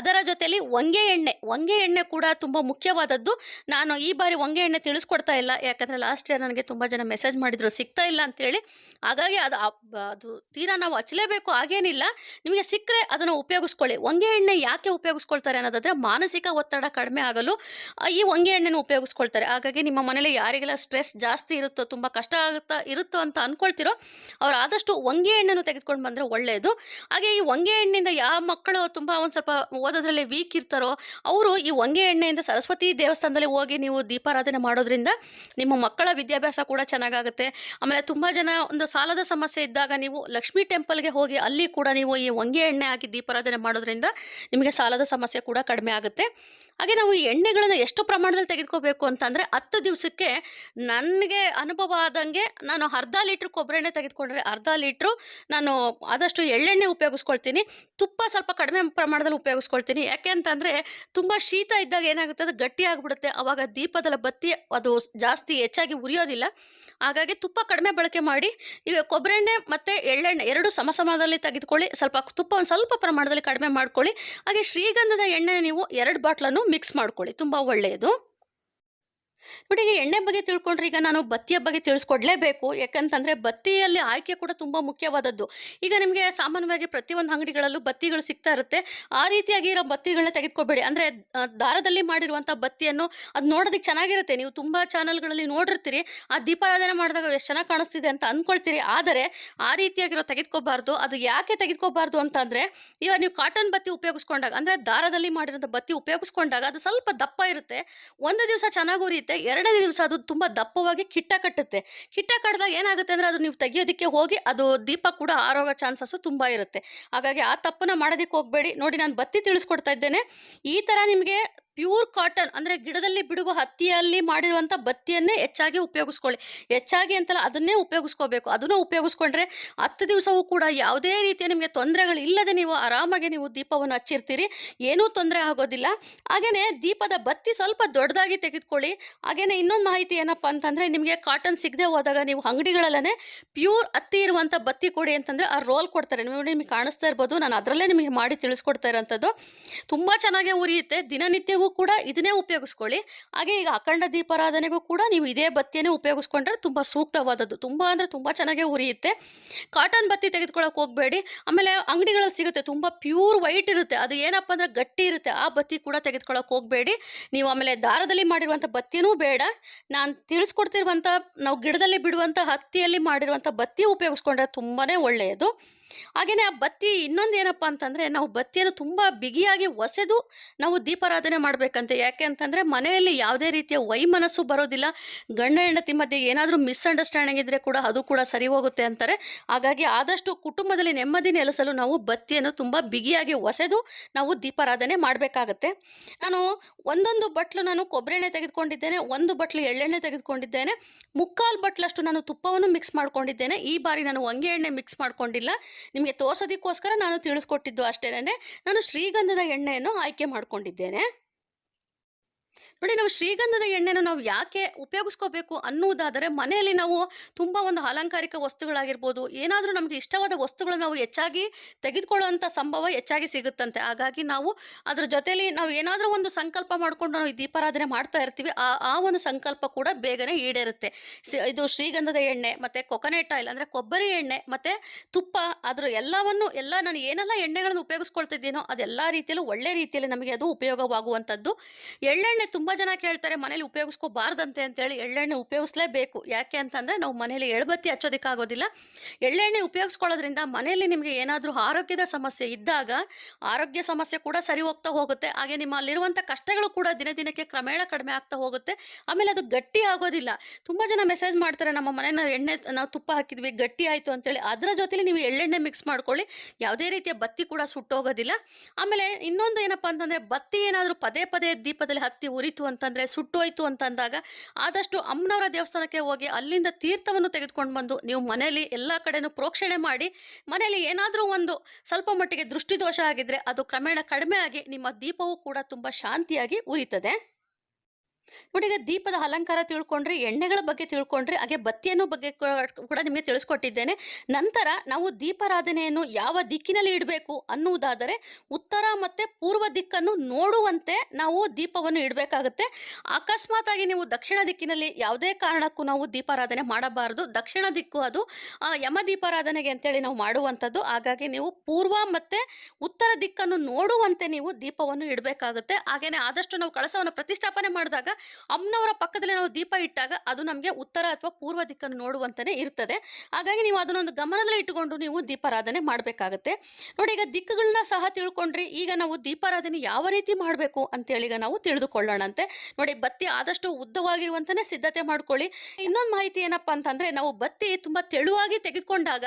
ಅದರ ಜೊತೆಯಲ್ಲಿ ಹೊಂಗೆ ಎಣ್ಣೆ ಹೊಂಗೆ ಎಣ್ಣೆ ಕೂಡ ತುಂಬ ಮುಖ್ಯವಾದದ್ದು. ನಾನು ಈ ಬಾರಿ ಹೊಂಗೆ ಎಣ್ಣೆ ತಿಳಿಸ್ಕೊಡ್ತಾ ಇಲ್ಲ. ಯಾಕಂದರೆ ಲಾಸ್ಟ್ ಇಯರ್ ನನಗೆ ತುಂಬ ಜನ ಮೆಸೇಜ್ ಮಾಡಿದ್ರು, ಸಿಗ್ತಾ ಇಲ್ಲ ಅಂತೇಳಿ ಹಾಗಾಗಿ ಅದು ಅದು ತೀರಾ ನಾವು ಹಚ್ಚಲೇಬೇಕು, ಹಾಗೇನಿಲ್ಲ. ನಿಮಗೆ ಸಿಕ್ಕರೆ ಅದನ್ನು ಉಪಯೋಗಿಸ್ಕೊಳ್ಳಿ. ಹೊಂಗೆ ಎಣ್ಣೆ ಯಾಕೆ ಉಪಯೋಗಿಸ್ಕೊಳ್ತಾರೆ ಅನ್ನೋದಾದರೆ ಮಾನಸಿಕ ಒತ್ತಡ ಕಡಿಮೆ ಆಗಲು ಈ ಹೊಂಗೆ ಎಣ್ಣೆನ ಉಪಯೋಗಿಸ್ ಉಪಯೋಗಿಸ್ಕೊಳ್ತಾರೆ ಹಾಗಾಗಿ ನಿಮ್ಮ ಮನೇಲಿ ಯಾರಿಗೆಲ್ಲ ಸ್ಟ್ರೆಸ್ ಜಾಸ್ತಿ ಇರುತ್ತೋ, ತುಂಬ ಕಷ್ಟ ಆಗುತ್ತಾ, ಇರುತ್ತೋ ಅಂತ ಅಂದ್ಕೊಳ್ತಿರೋ ಅವ್ರು ಆದಷ್ಟು ಹೊಂಗೆ ಎಣ್ಣೆನೂ ತೆಗೆದುಕೊಂಡು ಬಂದರೆ ಒಳ್ಳೆಯದು ಹಾಗೆ ಈ ಹೊಂಗೆ ಎಣ್ಣೆಯಿಂದ ಯಾವ ಮಕ್ಕಳು ತುಂಬ ಒಂದು ಸ್ವಲ್ಪ ಓದೋದ್ರಲ್ಲಿ ವೀಕ್ ಇರ್ತಾರೋ, ಅವರು ಈ ಹೊಂಗೆ ಎಣ್ಣೆಯಿಂದ ಸರಸ್ವತಿ ದೇವಸ್ಥಾನದಲ್ಲಿ ಹೋಗಿ ನೀವು ದೀಪಾರಾಧನೆ ಮಾಡೋದ್ರಿಂದ ನಿಮ್ಮ ಮಕ್ಕಳ ವಿದ್ಯಾಭ್ಯಾಸ ಕೂಡ ಚೆನ್ನಾಗಾಗುತ್ತೆ. ಆಮೇಲೆ ತುಂಬ ಜನ ಒಂದು ಸಾಲದ ಸಮಸ್ಯೆ ಇದ್ದಾಗ ನೀವು ಲಕ್ಷ್ಮೀ ಟೆಂಪಲ್ಗೆ ಹೋಗಿ ಅಲ್ಲಿ ಕೂಡ ನೀವು ಈ ಹೊಂಗೆ ಎಣ್ಣೆ ಹಾಕಿ ದೀಪಾರಾಧನೆ ಮಾಡೋದ್ರಿಂದ ನಿಮಗೆ ಸಾಲದ ಸಮಸ್ಯೆ ಕೂಡ ಕಡಿಮೆ ಆಗುತ್ತೆ. ಹಾಗೆ ನಾವು ಎಣ್ಣೆಗಳನ್ನು ಎಷ್ಟು ಪ್ರಮಾಣದಲ್ಲಿ ತೆಗೆದುಕೋಬೇಕು ಅಂತಂದರೆ ಹತ್ತು ದಿವಸಕ್ಕೆ ನನಗೆ ಅನುಭವ ಆದಂಗೆ ನಾನು ಅರ್ಧ ಲೀಟ್ರ್ ಕೊಬ್ಬರಿ ಎಣ್ಣೆ ತೆಗೆದುಕೊಂಡ್ರೆ ಅರ್ಧ ಲೀಟ್ರು ನಾನು ಆದಷ್ಟು ಎಳ್ಳೆಣ್ಣೆ ಉಪಯೋಗಿಸ್ಕೊಳ್ತೀನಿ. ತುಪ್ಪ ಸ್ವಲ್ಪ ಕಡಿಮೆ ಪ್ರಮಾಣದಲ್ಲಿ ಉಪಯೋಗಿಸ್ಕೊಳ್ತೀನಿ. ಯಾಕೆ ಅಂತಂದರೆ ತುಂಬ ಶೀತ ಇದ್ದಾಗ ಏನಾಗುತ್ತೆ ಅದು ಗಟ್ಟಿ ಆಗಿಬಿಡುತ್ತೆ ಆವಾಗ ದೀಪದಲ್ಲಿ ಬತ್ತಿ ಅದು ಜಾಸ್ತಿ ಹೆಚ್ಚಾಗಿ ಉರಿಯೋದಿಲ್ಲ. ಹಾಗಾಗಿ ತುಪ್ಪ ಕಡಿಮೆ ಬಳಕೆ ಮಾಡಿ, ಈಗ ಕೊಬ್ಬರಿ ಎಣ್ಣೆ ಮತ್ತು ಎಳ್ಳೆಣ್ಣೆ ಎರಡು ಸಮ ಸಮದಲ್ಲಿ ತೆಗೆದುಕೊಳ್ಳಿ. ಸ್ವಲ್ಪ ತುಪ್ಪ ಒಂದು ಸ್ವಲ್ಪ ಪ್ರಮಾಣದಲ್ಲಿ ಕಡಿಮೆ ಮಾಡ್ಕೊಳ್ಳಿ. ಹಾಗೆ ಶ್ರೀಗಂಧದ ಎಣ್ಣೆ ನೀವು ಎರಡು ಬಾಟ್ಲನ್ನು ಮಿಕ್ಸ್ ಮಾಡ್ಕೊಳ್ಳಿ. ತುಂಬ ಒಳ್ಳೆಯದು. ನೋಡಿ, ಈಗ ಎಣ್ಣೆ ಬಗ್ಗೆ ತಿಳ್ಕೊಂಡ್ರೆ ಈಗ ನಾನು ಬತ್ತಿಯ ಬಗ್ಗೆ ತಿಳಿಸ್ಕೊಡ್ಲೇಬೇಕು. ಯಾಕಂತಂದರೆ ಬತ್ತಿಯಲ್ಲಿ ಆಯ್ಕೆ ಕೂಡ ತುಂಬ ಮುಖ್ಯವಾದದ್ದು. ಈಗ ನಿಮಗೆ ಸಾಮಾನ್ಯವಾಗಿ ಪ್ರತಿಯೊಂದು ಅಂಗಡಿಗಳಲ್ಲೂ ಬತ್ತಿಗಳು ಸಿಗ್ತಾ ಇರುತ್ತೆ. ಆ ರೀತಿಯಾಗಿ ಇರೋ ಬತ್ತಿಗಳನ್ನ ತೆಗೆದುಕೊಬೇಡಿ ಅಂದರೆ ದಾರದಲ್ಲಿ ಮಾಡಿರುವಂಥ ಬತ್ತಿಯನ್ನು ಅದು ನೋಡೋದಕ್ಕೆ ಚೆನ್ನಾಗಿರುತ್ತೆ. ನೀವು ತುಂಬ ಚಾನಲ್ಗಳಲ್ಲಿ ನೋಡಿರ್ತೀರಿ. ಆ ದೀಪಾರಾಧನೆ ಮಾಡಿದಾಗ ಎಷ್ಟು ಚೆನ್ನಾಗಿ ಕಾಣಿಸ್ತಿದೆ ಅಂತ ಅಂದ್ಕೊಳ್ತೀರಿ. ಆದರೆ, ಆ ರೀತಿಯಾಗಿರೋ ತೆಗೆದುಕೋಬಾರ್ದು ಅದು ಯಾಕೆ ತೆಗೆದುಕೋಬಾರ್ದು ಅಂತಂದರೆ ಇವಾಗ ನೀವು ಕಾಟನ್ ಬತ್ತಿ ಉಪಯೋಗಿಸ್ಕೊಂಡಾಗ, ಅಂದರೆ ದಾರದಲ್ಲಿ ಮಾಡಿರೋಂಥ ಬತ್ತಿ ಉಪಯೋಗಿಸ್ಕೊಂಡಾಗ ಅದು ಸ್ವಲ್ಪ ದಪ್ಪ ಇರುತ್ತೆ. ಒಂದು ದಿವಸ ಚೆನ್ನಾಗಿ ಉರಿಯುತ್ತೆ. ಎರಡನೇ ದಿವಸ ಅದು ತುಂಬ ದಪ್ಪವಾಗಿ ಕಿಟ್ಟ ಕಟ್ಟುತ್ತೆ. ಕಿಟ್ಟ ಕಟ್ಟಿದಾಗ ಏನಾಗುತ್ತೆ ಅಂದರೆ ಅದು ನೀವು ತೆಗಿಯೋದಕ್ಕೆ ಹೋಗಿ ಅದು ದೀಪ ಕೂಡ ಆರೋಗೋ ಚಾನ್ಸಸ್ಸು ತುಂಬ ಇರುತ್ತೆ. ಹಾಗಾಗಿ ಆ ತಪ್ಪನ್ನು ಮಾಡೋದಕ್ಕೆ ಹೋಗಬೇಡಿ. ನೋಡಿ ನಾನು ಬತ್ತಿ ತಿಳಿಸ್ಕೊಡ್ತಾ ಇದ್ದೇನೆ. ಈ ಥರ ನಿಮಗೆ ಪ್ಯೂರ್ ಕಾಟನ್ ಅಂದರೆ ಗಿಡದಲ್ಲಿ ಬಿಡುವ ಹತ್ತಿಯಲ್ಲಿ ಮಾಡಿರುವಂಥ ಬತ್ತಿಯನ್ನೇ ಹೆಚ್ಚಾಗಿ ಉಪಯೋಗಿಸ್ಕೊಳ್ಳಿ. ಹೆಚ್ಚಾಗಿ ಅಂತಲ್ಲ ಅದನ್ನೇ ಉಪಯೋಗಿಸ್ಕೋಬೇಕು. ಅದನ್ನು ಉಪಯೋಗಿಸ್ಕೊಂಡ್ರೆ ಹತ್ತು ದಿವಸವೂ ಕೂಡ ಯಾವುದೇ ರೀತಿಯ ನಿಮಗೆ ತೊಂದರೆಗಳು ಇಲ್ಲದೆ ನೀವು ಆರಾಮಾಗಿ ನೀವು ದೀಪವನ್ನು ಹಚ್ಚಿರ್ತೀರಿ. ಏನೂ ತೊಂದರೆ ಆಗೋದಿಲ್ಲ. ಹಾಗೆಯೇ ದೀಪದ ಬತ್ತಿ ಸ್ವಲ್ಪ ದೊಡ್ಡದಾಗಿ ತೆಗೆದುಕೊಳ್ಳಿ. ಹಾಗೆಯೇ ಇನ್ನೊಂದು ಮಾಹಿತಿ ಏನಪ್ಪ ಅಂತಂದರೆ ನಿಮಗೆ ಕಾಟನ್ ಸಿಗದೆ ಹೋದಾಗ ನೀವು ಅಂಗಡಿಗಳಲ್ಲೇ ಪ್ಯೂರ್ ಹತ್ತಿ ಇರುವಂಥ ಬತ್ತಿ ಕೊಡಿ ಅಂತಂದರೆ ಆ ರೋಲ್ ಕೊಡ್ತಾರೆ. ನೀವು ನಿಮಗೆ ಕಾಣಿಸ್ತಾ ಇರ್ಬೋದು. ನಾನು ಅದರಲ್ಲೇ ನಿಮಗೆ ಮಾಡಿ ತಿಳಿಸ್ಕೊಡ್ತಾ ಇರೋಂಥದ್ದು. ತುಂಬ ಚೆನ್ನಾಗೇ ಉರಿಯುತ್ತೆ. ದಿನನಿತ್ಯವೂ ಕೂಡ ಇದನ್ನೇ ಉಪಯೋಗಿಸ್ಕೊಳ್ಳಿ. ಹಾಗೆ ಈಗ ಅಖಂಡ ದೀಪಾರಾಧನೆಗೂ ಕೂಡ ನೀವು ಇದೇ ಬತ್ತಿಯನ್ನೇ ಉಪಯೋಗಿಸ್ಕೊಂಡ್ರೆ ತುಂಬ ಸೂಕ್ತವಾದದ್ದು. ತುಂಬ ಅಂದರೆ ತುಂಬ ಚೆನ್ನಾಗೇ ಉರಿಯುತ್ತೆ. ಕಾಟನ್ ಬತ್ತಿ ತೆಗೆದುಕೊಳ್ಳೋಕೆ ಹೋಗಬೇಡಿ. ಆಮೇಲೆ ಅಂಗಡಿಗಳಲ್ಲಿ ಸಿಗುತ್ತೆ ತುಂಬ ಪ್ಯೂರ್ ವೈಟ್ ಇರುತ್ತೆ. ಅದು ಏನಪ್ಪ ಅಂದರೆ ಗಟ್ಟಿ ಇರುತ್ತೆ. ಆ ಬತ್ತಿ ಕೂಡ ತೆಗೆದುಕೊಳ್ಳೋಕೆ ಹೋಗಬೇಡಿ. ನೀವು ಆಮೇಲೆ ದಾರದಲ್ಲಿ ಮಾಡಿರುವಂಥ ಬತ್ತಿನೂ ಬೇಡ. ನಾನು ತಿಳಿಸ್ಕೊಡ್ತಿರುವಂಥ, ನಾವು ಗಿಡದಲ್ಲಿ ಬಿಡುವಂಥ ಹತ್ತಿಯಲ್ಲಿ ಮಾಡಿರುವಂಥ ಬತ್ತಿ ಉಪಯೋಗಿಸ್ಕೊಂಡ್ರೆ ತುಂಬಾ ಒಳ್ಳೆಯದು. ಹಾಗೆಯೇ ಆ ಬತ್ತಿ ಇನ್ನೊಂದು ಏನಪ್ಪ ಅಂತಂದರೆ ನಾವು ಬತ್ತಿಯನ್ನು ತುಂಬ ಬಿಗಿಯಾಗಿ ಒಸೆದು ನಾವು ದೀಪಾರಾಧನೆ ಮಾಡಬೇಕಂತೆ. ಯಾಕೆ ಅಂತಂದರೆ ಮನೆಯಲ್ಲಿ ಯಾವುದೇ ರೀತಿಯ ವೈಮನಸ್ಸು ಬರೋದಿಲ್ಲ. ಗಂಡ ಹೆಂಡತಿ ಮಧ್ಯೆ ಏನಾದರೂ ಮಿಸ್ಅಂಡರ್ಸ್ಟ್ಯಾಂಡಿಂಗ್ ಇದ್ದರೆ ಕೂಡ ಅದು ಕೂಡ ಸರಿ ಹೋಗುತ್ತೆ ಅಂತಾರೆ. ಹಾಗಾಗಿ ಆದಷ್ಟು ಕುಟುಂಬದಲ್ಲಿ ನೆಮ್ಮದಿ ನೆಲೆಸಲು ನಾವು ಬತ್ತಿಯನ್ನು ತುಂಬ ಬಿಗಿಯಾಗಿ ಒಸೆದು ನಾವು ದೀಪಾರಾಧನೆ ಮಾಡಬೇಕಾಗತ್ತೆ. ನಾನು ಒಂದೊಂದು ಬಟ್ಲು ನಾನು ಕೊಬ್ಬರಿ ಎಣ್ಣೆ ತೆಗೆದುಕೊಂಡಿದ್ದೇನೆ, ಒಂದು ಬಟ್ಲು ಎಳ್ಳೆಣ್ಣೆ ತೆಗೆದುಕೊಂಡಿದ್ದೇನೆ, ಮುಕ್ಕಾಲು ಬಟ್ಲಷ್ಟು ನಾನು ತುಪ್ಪವನ್ನು ಮಿಕ್ಸ್ ಮಾಡ್ಕೊಂಡಿದ್ದೇನೆ. ಈ ಬಾರಿ ನಾನು ಹೊಂಗೆ ಎಣ್ಣೆ ಮಿಕ್ಸ್ ಮಾಡ್ಕೊಂಡಿಲ್ಲ. ನಿಮಗೆ ತೋರ್ಸೋದಕ್ಕೋಸ್ಕರ ನಾನು ತಿಳಿಸ್ಕೊಟ್ಟಿದ್ದು ಅಷ್ಟೇನೆ. ನಾನು ಶ್ರೀಗಂಧದ ಎಣ್ಣೆಯನ್ನು ಆಯ್ಕೆ ಮಾಡ್ಕೊಂಡಿದ್ದೇನೆ. ನೋಡಿ ನಾವು ಶ್ರೀಗಂಧದ ಎಣ್ಣೆನ ನಾವು ಯಾಕೆ ಉಪಯೋಗಿಸ್ಕೋಬೇಕು ಅನ್ನುವುದಾದರೆ ಮನೆಯಲ್ಲಿ ನಾವು ತುಂಬ ಒಂದು ಅಲಂಕಾರಿಕ ವಸ್ತುಗಳಾಗಿರ್ಬೋದು, ಏನಾದರೂ ನಮಗೆ ಇಷ್ಟವಾದ ವಸ್ತುಗಳು ನಾವು ಹೆಚ್ಚಾಗಿ ತೆಗೆದುಕೊಳ್ಳುವಂಥ ಸಂಭವ ಹೆಚ್ಚಾಗಿ ಸಿಗುತ್ತಂತೆ. ಹಾಗಾಗಿ ನಾವು ಅದರ ಜೊತೆಯಲ್ಲಿ ನಾವು ಏನಾದರೂ ಒಂದು ಸಂಕಲ್ಪ ಮಾಡಿಕೊಂಡು ನಾವು ದೀಪಾರಾಧನೆ ಮಾಡ್ತಾ ಇರ್ತೀವಿ, ಆ ಆ ಒಂದು ಸಂಕಲ್ಪ ಕೂಡ ಬೇಗನೆ ಈಡೇರುತ್ತೆ. ಇದು ಶ್ರೀಗಂಧದ ಎಣ್ಣೆ, ಮತ್ತು ಕೊಕೊನೆಟ್ ಆಯಿಲ್ ಅಂದರೆ ಕೊಬ್ಬರಿ ಎಣ್ಣೆ, ಮತ್ತು ತುಪ್ಪ ಅದರ ಎಲ್ಲವನ್ನು, ಎಲ್ಲ ನಾನು ಏನೆಲ್ಲ ಎಣ್ಣೆಗಳನ್ನು ಉಪಯೋಗಿಸ್ಕೊಳ್ತಿದ್ದೀನೋ ಅದೆಲ್ಲ ರೀತಿಯಲ್ಲೂ ಒಳ್ಳೆ ರೀತಿಯಲ್ಲಿ ನಮಗೆ ಅದು ಉಪಯೋಗವಾಗುವಂಥದ್ದು. ಎಳ್ಳೆಣ್ಣೆ ತುಂಬ ಜನ ಕೇಳ್ತಾರೆ, ಮನೇಲಿ ಉಪಯೋಗಿಸ್ಕೋಬಾರ್ದಂತೆ ಅಂತೇಳಿ ಎಳ್ಳೆಣ್ಣೆ ಉಪಯೋಗಿಸ್ಲೇಬೇಕು. ಯಾಕೆ ಅಂತಂದರೆ ನಾವು ಮನೇಲಿ ಎಳ್ಬತ್ತಿ ಹಚ್ಚೋದಕ್ಕಾಗೋದಿಲ್ಲ. ಎಳ್ಳೆಣ್ಣೆ ಉಪಯೋಗಿಸ್ಕೊಳ್ಳೋದ್ರಿಂದ ಮನೆಯಲ್ಲಿ ನಿಮಗೆ ಏನಾದರೂ ಆರೋಗ್ಯದ ಸಮಸ್ಯೆ ಇದ್ದಾಗ ಆರೋಗ್ಯ ಸಮಸ್ಯೆ ಕೂಡ ಸರಿ ಹೋಗ್ತಾ ಹೋಗುತ್ತೆ. ಹಾಗೆ ನಿಮ್ಮಲ್ಲಿರುವಂಥ ಕಷ್ಟಗಳು ಕೂಡ ದಿನ ದಿನಕ್ಕೆ ಕ್ರಮೇಣ ಕಡಿಮೆ ಆಗ್ತಾ ಹೋಗುತ್ತೆ. ಆಮೇಲೆ ಅದು ಗಟ್ಟಿ ಆಗೋದಿಲ್ಲ. ತುಂಬ ಜನ ಮೆಸೇಜ್ ಮಾಡ್ತಾರೆ, ನಮ್ಮ ಮನೆ ಎಣ್ಣೆ, ನಾವು ತುಪ್ಪ ಹಾಕಿದ್ವಿ, ಗಟ್ಟಿ ಆಯಿತು ಅಂತೇಳಿ. ಅದರ ಜೊತೆಲಿ ನೀವು ಎಳ್ಳೆಣ್ಣೆ ಮಿಕ್ಸ್ ಮಾಡ್ಕೊಳ್ಳಿ. ಯಾವುದೇ ರೀತಿಯ ಬತ್ತಿ ಕೂಡ ಸುಟ್ಟೋಗೋದಿಲ್ಲ. ಆಮೇಲೆ ಇನ್ನೊಂದು ಏನಪ್ಪ ಅಂತಂದರೆ ಬತ್ತಿ ಏನಾದರೂ ಪದೇ ಪದೇ ದೀಪದಲ್ಲಿ ಹತ್ತಿ ಉರಿತು ಅಂತಂದರೆ ಸುಟ್ಟೋಯ್ತು ಅಂತಂದಾಗ ಆದಷ್ಟು ಅಮ್ಮನವರ ದೇವಸ್ಥಾನಕ್ಕೆ ಹೋಗಿ ಅಲ್ಲಿಂದ ತೀರ್ಥವನ್ನು ತೆಗೆದುಕೊಂಡು ಬಂದು ನೀವು ಮನೆಯಲ್ಲಿ ಎಲ್ಲ ಕಡೆನೂ ಪ್ರೋಕ್ಷಣೆ ಮಾಡಿ, ಮನೆಯಲ್ಲಿ ಏನಾದರೂ ಒಂದು ಸ್ವಲ್ಪ ಮಟ್ಟಿಗೆ ದೃಷ್ಟಿದೋಷ ಆಗಿದ್ರೆ ಅದು ಕ್ರಮೇಣ ಕಡಿಮೆ ಆಗಿ ನಿಮ್ಮ ದೀಪವು ಕೂಡ ತುಂಬ ಶಾಂತಿಯಾಗಿ ಉರಿತದೆ. ನೋಡಿ ಈಗ ದೀಪದ ಅಲಂಕಾರ ತಿಳ್ಕೊಂಡ್ರೆ, ಎಣ್ಣೆಗಳ ಬಗ್ಗೆ ತಿಳ್ಕೊಂಡ್ರೆ, ಹಾಗೆ ಬತ್ತಿಯನ್ನು ಬಗ್ಗೆ ಕೂಡ ನಿಮಗೆ ತಿಳಿಸ್ಕೊಟ್ಟಿದ್ದೇನೆ. ನಂತರ ನಾವು ದೀಪಾರಾಧನೆಯನ್ನು ಯಾವ ದಿಕ್ಕಿನಲ್ಲಿ ಇಡಬೇಕು ಅನ್ನುವುದಾದರೆ, ಉತ್ತರ ಮತ್ತು ಪೂರ್ವ ದಿಕ್ಕನ್ನು ನೋಡುವಂತೆ ನಾವು ದೀಪವನ್ನು ಇಡಬೇಕಾಗುತ್ತೆ. ಅಕಸ್ಮಾತ್ ಆಗಿ ನೀವು ದಕ್ಷಿಣ ದಿಕ್ಕಿನಲ್ಲಿ ಯಾವುದೇ ಕಾರಣಕ್ಕೂ ನಾವು ದೀಪಾರಾಧನೆ ಮಾಡಬಾರದು. ದಕ್ಷಿಣ ದಿಕ್ಕು ಅದು ಯಮ ದೀಪಾರಾಧನೆಗೆ ಅಂತೇಳಿ ನಾವು ಮಾಡುವಂಥದ್ದು. ಹಾಗಾಗಿ ನೀವು ಪೂರ್ವ ಮತ್ತು ಉತ್ತರ ದಿಕ್ಕನ್ನು ನೋಡುವಂತೆ ನೀವು ದೀಪವನ್ನು ಇಡಬೇಕಾಗುತ್ತೆ. ಹಾಗೆಯೇ ಆದಷ್ಟು ನಾವು ಕಳಸವನ್ನು ಪ್ರತಿಷ್ಠಾಪನೆ ಮಾಡಿದಾಗ ಅಮ್ಮನವರ ಪಕ್ಕದಲ್ಲಿ ನಾವು ದೀಪ ಇಟ್ಟಾಗ ಅದು ನಮಗೆ ಉತ್ತರ ಅಥವಾ ಪೂರ್ವ ದಿಕ್ಕನ್ನು ನೋಡುವಂತಲೇ ಇರ್ತದೆ. ಹಾಗಾಗಿ ನೀವು ಅದನ್ನೊಂದು ಗಮನದಲ್ಲಿ ಇಟ್ಟುಕೊಂಡು ನೀವು ದೀಪಾರಾಧನೆ ಮಾಡಬೇಕಾಗತ್ತೆ. ನೋಡಿ, ಈಗ ದಿಕ್ಕುಗಳನ್ನ ಸಹ ತಿಳ್ಕೊಂಡ್ರಿ, ಈಗ ನಾವು ದೀಪಾರಾಧನೆ ಯಾವ ರೀತಿ ಮಾಡಬೇಕು ಅಂತೇಳಿ ಈಗ ನಾವು ತಿಳಿದುಕೊಳ್ಳೋಣಂತೆ. ನೋಡಿ, ಬತ್ತಿ ಆದಷ್ಟು ಉದ್ದವಾಗಿರುವಂತನೇ ಸಿದ್ಧತೆ ಮಾಡ್ಕೊಳ್ಳಿ. ಇನ್ನೊಂದು ಮಾಹಿತಿ ಏನಪ್ಪಾ ಅಂತಂದ್ರೆ, ನಾವು ಬತ್ತಿ ತುಂಬಾ ತೆಳುವಾಗಿ ತೆಗೆದುಕೊಂಡಾಗ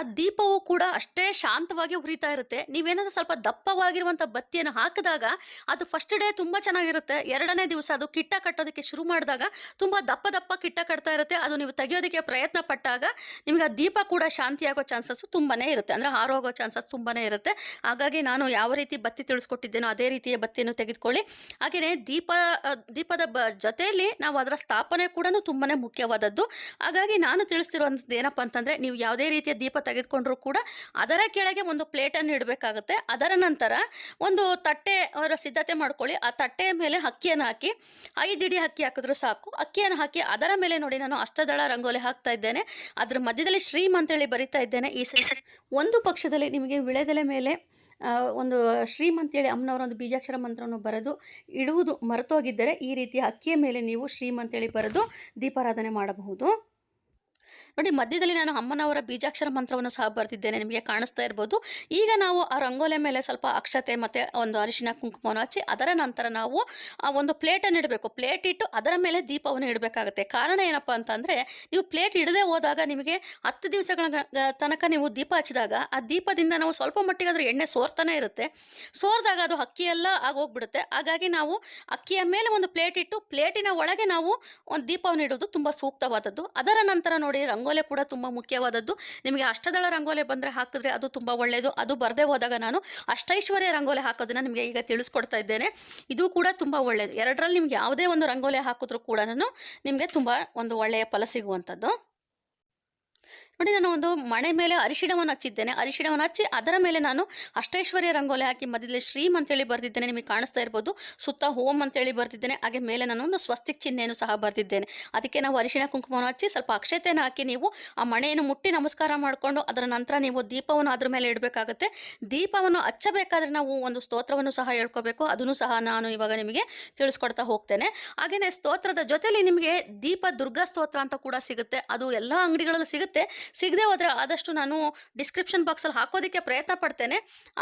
ಆ ದೀಪವು ಕೂಡ ಅಷ್ಟೇ ಶಾಂತವಾಗಿ ಉರಿತಾ ಇರುತ್ತೆ. ನೀವೇನಾದ್ರೂ ಸ್ವಲ್ಪ ದಪ್ಪವಾಗಿರುವಂಥ ಬತ್ತಿಯನ್ನು ಹಾಕಿದಾಗ ಅದು ಫಸ್ಟ್ ಡೇ ತುಂಬ ಚೆನ್ನಾಗಿರುತ್ತೆ. ಎರಡನೇ ದಿವಸ ಅದು ಕಿಟ್ಟ ಕಟ್ಟೋದಕ್ಕೆ ಶುರು ಮಾಡಿದಾಗ ತುಂಬ ದಪ್ಪ ದಪ್ಪ ಕಿಟ್ಟ ಕಟ್ತಾ ಇರುತ್ತೆ. ಅದು ನೀವು ತೆಗೆಯೋದಕ್ಕೆ ಪ್ರಯತ್ನ ಪಟ್ಟಾಗ ನಿಮಗೆ ಆ ದೀಪ ಕೂಡ ಶಾಂತಿಯಾಗೋ ಚಾನ್ಸಸ್ ತುಂಬಾ ಇರುತ್ತೆ. ಅಂದರೆ ಹಾರೋಗೋ ಚಾನ್ಸಸ್ ತುಂಬಾ ಇರುತ್ತೆ. ಹಾಗಾಗಿ ನಾನು ಯಾವ ರೀತಿ ಬತ್ತಿ ತಿಳಿಸ್ಕೊಟ್ಟಿದ್ದೇನೋ ಅದೇ ರೀತಿಯ ಬತ್ತಿಯನ್ನು ತೆಗೆದುಕೊಳ್ಳಿ. ಹಾಗೆಯೇ ದೀಪ ದೀಪದ ಬ, ಜೊತೆಯಲ್ಲಿ ನಾವು ಅದರ ಸ್ಥಾಪನೆ ಕೂಡ ತುಂಬಾ ಮುಖ್ಯವಾದದ್ದು. ಹಾಗಾಗಿ ನಾನು ತಿಳಿಸ್ತಿರುವಂಥದ್ದು ಏನಪ್ಪ ಅಂತಂದರೆ ನೀವು ಯಾವುದೇ ರೀತಿಯ ದೀಪ ತೆಗೆದುಕೊಂಡ್ರೂ ಕೂಡ ಅದರ ಕೆಳಗೆ ಒಂದು ಪ್ಲೇಟನ್ನು ಇಡಬೇಕಾಗುತ್ತೆ. ಅದರ ನಂತರ ಒಂದು ತಟ್ಟೆ ಅವರ ಸಿದ್ಧತೆ ಮಾಡ್ಕೊಳ್ಳಿ. ಆ ತಟ್ಟೆಯ ಮೇಲೆ ಅಕ್ಕಿಯನ್ನು ಹಾಕಿ ಐದು ಇಡಿ ಅಕ್ಕಿ ಹಾಕಿದ್ರು ಸಾಕು. ಅಕ್ಕಿಯನ್ನು ಹಾಕಿ ಅದರ ಮೇಲೆ ನೋಡಿ ನಾನು ಅಷ್ಟದಳ ರಂಗೋಲಿ ಹಾಕ್ತಾ ಇದ್ದೇನೆ. ಅದರ ಮಧ್ಯದಲ್ಲಿ ಶ್ರೀಮ್ ಅಂತೇಳಿ ಬರಿತಾ ಇದ್ದೇನೆ. ಈ ಸರಿ ಒಂದು ಪಕ್ಷದಲ್ಲಿ ನಿಮಗೆ ವಿಳೆದೆಲೆ ಮೇಲೆ ಒಂದು ಶ್ರೀಮ್ ಅಂತೇಳಿ ಅಮ್ಮನವರ ಒಂದು ಬೀಜಾಕ್ಷರ ಮಂತ್ರವನ್ನು ಬರೆದು ಇಡುವುದು ಮರೆತೋಗಿದ್ದರೆ ಈ ರೀತಿಯ ಅಕ್ಕಿಯ ಮೇಲೆ ನೀವು ಶ್ರೀಮ್ ಅಂತೇಳಿ ಬರೆದು ದೀಪಾರಾಧನೆ ಮಾಡಬಹುದು. ನೋಡಿ, ಮಧ್ಯದಲ್ಲಿ ನಾನು ಅಮ್ಮನವರ ಬೀಜಾಕ್ಷರ ಮಂತ್ರವನ್ನು ಸಹ ಬರೆದಿದ್ದೇನೆ, ನಿಮಗೆ ಕಾಣಿಸ್ತಾ ಇರ್ಬೋದು. ಈಗ ನಾವು ಆ ರಂಗೋಲೆ ಮೇಲೆ ಸ್ವಲ್ಪ ಅಕ್ಷತೆ ಮತ್ತು ಒಂದು ಅರಿಶಿನ ಕುಂಕುಮವನ್ನು ಹಚ್ಚಿ, ಅದರ ನಂತರ ನಾವು, ಆ, ಒಂದು ಪ್ಲೇಟನ್ನು ಇಡಬೇಕು. ಪ್ಲೇಟ್ ಇಟ್ಟು ಅದರ ಮೇಲೆ ದೀಪವನ್ನು ಇಡಬೇಕಾಗುತ್ತೆ. ಕಾರಣ ಏನಪ್ಪ ಅಂತಂದರೆ, ನೀವು ಪ್ಲೇಟ್ ಇಡದೆ ಹೋದಾಗ ನಿಮಗೆ ಹತ್ತು ದಿವಸಗಳ ತನಕ ನೀವು ದೀಪ ಹಚ್ಚಿದಾಗ, ಆ ದೀಪದಿಂದ ನಾವು ಸ್ವಲ್ಪ ಮಟ್ಟಿಗೆ ಅದರ ಎಣ್ಣೆ ಸೋರ್ತಾನೆ ಇರುತ್ತೆ. ಸೋರಿದಾಗ ಅದು ಅಕ್ಕಿಯೆಲ್ಲ ಆಗೋಗ್ಬಿಡುತ್ತೆ. ಹಾಗಾಗಿ ನಾವು ಅಕ್ಕಿಯ ಮೇಲೆ ಒಂದು ಪ್ಲೇಟ್ ಇಟ್ಟು ಪ್ಲೇಟಿನ ಒಳಗೆ ನಾವು ಒಂದು ದೀಪವನ್ನು ಇಡೋದು ತುಂಬ ಸೂಕ್ತವಾದದ್ದು. ಅದರ ನಂತರ ನೋಡಿ, ರಂಗೋಲೆ ಕೂಡ ತುಂಬ ಮುಖ್ಯವಾದದ್ದು. ನಿಮಗೆ ಅಷ್ಟದಳ ರಂಗೋಲೆ ಬಂದರೆ ಹಾಕಿದ್ರೆ ಅದು ತುಂಬ ಒಳ್ಳೆಯದು ಅದು ಬರದೇ ಹೋದಾಗ ನಾನು ಅಷ್ಟೈಶ್ವರ್ಯ ರಂಗೋಲೆ ಹಾಕೋದನ್ನು ನಿಮಗೆ ಈಗ ತಿಳಿಸ್ಕೊಡ್ತಾ ಇದ್ದೇನೆ. ಇದು ಕೂಡ ತುಂಬ ಒಳ್ಳೆಯದು ಎರಡರಲ್ಲಿ ನಿಮ್ಗೆ ಯಾವುದೇ ಒಂದು ರಂಗೋಲೆ ಹಾಕಿದ್ರೂ ಕೂಡ ನಿಮಗೆ ತುಂಬ ಒಂದು ಒಳ್ಳೆಯ ಫಲ ಸಿಗುವಂಥದ್ದು. ನೋಡಿ ನಾನು ಒಂದು ಮಣೆ ಮೇಲೆ ಅರಿಶಿಣವನ್ನು ಹಚ್ಚಿದ್ದೇನೆ. ಅರಿಶಿಣವನ್ನು ಹಚ್ಚಿ ಅದರ ಮೇಲೆ ನಾನು ಅಷ್ಟೈಶ್ವರ್ಯ ರಂಗೋಲಿ ಹಾಕಿ ಮಧ್ಯದಲ್ಲಿ ಶ್ರೀಮ್ ಅಂತೇಳಿ ಬರೆದಿದ್ದೇನೆ. ನಿಮಗೆ ಕಾಣಿಸ್ತಾ ಇರ್ಬೋದು. ಸುತ್ತ ಹೋಮ್ ಅಂತೇಳಿ ಬರೆದಿದ್ದೇನೆ. ಹಾಗೆ ಮೇಲೆ ನಾನು ಒಂದು ಸ್ವಸ್ತಿಕ್ ಚಿಹ್ನೆಯನ್ನು ಸಹ ಬರೆದಿದ್ದೇನೆ. ಅದಕ್ಕೆ ನಾವು ಅರಿಶಿಣ ಕುಂಕುಮವನ್ನು ಹಚ್ಚಿ ಸ್ವಲ್ಪ ಅಕ್ಷತೆಯನ್ನು ಹಾಕಿ ನೀವು ಆ ಮಣೆಯನ್ನು ಮುಟ್ಟಿ ನಮಸ್ಕಾರ ಮಾಡಿಕೊಂಡು ಅದರ ನಂತರ ನೀವು ದೀಪವನ್ನು ಅದರ ಮೇಲೆ ಇಡಬೇಕಾಗುತ್ತೆ. ದೀಪವನ್ನು ಹಚ್ಚಬೇಕಾದ್ರೆ ನಾವು ಒಂದು ಸ್ತೋತ್ರವನ್ನು ಸಹ ಹೇಳ್ಕೋಬೇಕು. ಅದನ್ನು ಸಹ ನಾನು ಇವಾಗ ನಿಮಗೆ ತಿಳಿಸ್ಕೊಡ್ತಾ ಹೋಗ್ತೇನೆ. ಹಾಗೆಯೇ ಸ್ತೋತ್ರದ ಜೊತೆಯಲ್ಲಿ ನಿಮಗೆ ದೀಪ ದುರ್ಗಾ ಸ್ತೋತ್ರ ಅಂತ ಕೂಡ ಸಿಗುತ್ತೆ. ಅದು ಎಲ್ಲ ಅಂಗಡಿಗಳಲ್ಲೂ ಸಿಗುತ್ತೆ. ಸಿಗದೆ ಹೋದರೆ ಆದಷ್ಟು ನಾನು ಡಿಸ್ಕ್ರಿಪ್ಷನ್ ಬಾಕ್ಸಲ್ಲಿ ಹಾಕೋದಕ್ಕೆ ಪ್ರಯತ್ನ ಪಡ್ತೇನೆ.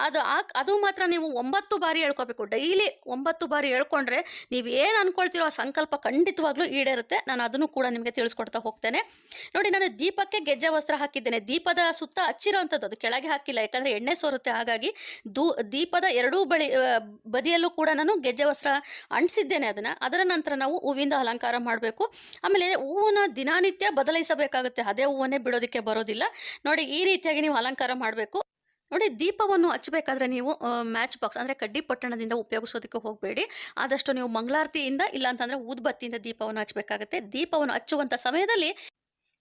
ಅದು ಅದು ಮಾತ್ರ ನೀವು ಒಂಬತ್ತು ಬಾರಿ ಹೇಳ್ಕೋಬೇಕು. ಡೈಲಿ ಒಂಬತ್ತು ಬಾರಿ ಹೇಳ್ಕೊಂಡ್ರೆ ನೀವು ಏನು ಅನ್ಕೊಳ್ತಿರೋ ಆ ಸಂಕಲ್ಪ ಖಂಡಿತವಾಗ್ಲೂ ಈಡೇರುತ್ತೆ. ನಾನು ಅದನ್ನು ಕೂಡ ನಿಮಗೆ ತಿಳಿಸ್ಕೊಡ್ತಾ ಹೋಗ್ತೇನೆ. ನೋಡಿ, ನಾನು ದೀಪಕ್ಕೆ ಗೆಜ್ಜೆ ವಸ್ತ್ರ ಹಾಕಿದ್ದೇನೆ. ದೀಪದ ಸುತ್ತ ಹಚ್ಚಿರೋವಂಥದ್ದು ಅದು ಕೆಳಗೆ ಹಾಕಿಲ್ಲ, ಯಾಕಂದರೆ ಎಣ್ಣೆ ಸೋರುತ್ತೆ. ಹಾಗಾಗಿ ದೂ, ದೀಪದ ಎರಡೂ ಬಳಿ ಬದಿಯಲ್ಲೂ ಕೂಡ ನಾನು ಗೆಜ್ಜೆ ವಸ್ತ್ರ ಅಂಟಿಸಿದ್ದೇನೆ ಅದನ್ನು. ಅದರ ನಂತರ ನಾವು ಹೂವಿಂದ ಅಲಂಕಾರ ಮಾಡಬೇಕು. ಆಮೇಲೆ ಹೂವನ್ನ ದಿನನಿತ್ಯ ಬದಲಾಯಿಸಬೇಕಾಗುತ್ತೆ. ಅದೇ ಹೂವನ್ನೇ ಬಿಡೋದಕ್ಕೆ ಬರೋದಿಲ್ಲ. ನೋಡಿ, ಈ ರೀತಿಯಾಗಿ ನೀವು ಅಲಂಕಾರ ಮಾಡಬೇಕು. ನೋಡಿ, ದೀಪವನ್ನು ಹಚ್ಚಬೇಕಾದ್ರೆ ನೀವು ಮ್ಯಾಚ್ ಬಾಕ್ಸ್ ಅಂದರೆ ಕಡ್ಡಿ ಪಟ್ಟಣದಿಂದ ಉಪಯೋಗಿಸೋದಕ್ಕೆ ಹೋಗಬೇಡಿ. ಆದಷ್ಟು ನೀವು ಮಂಗಳಾರತಿಯಿಂದ ಇಲ್ಲ ಅಂತಂದರೆ ಊದ್ಬತ್ತಿಯಿಂದ ದೀಪವನ್ನು ಹಚ್ಚಬೇಕಾಗುತ್ತೆ. ದೀಪವನ್ನು ಹಚ್ಚುವಂಥ ಸಮಯದಲ್ಲಿ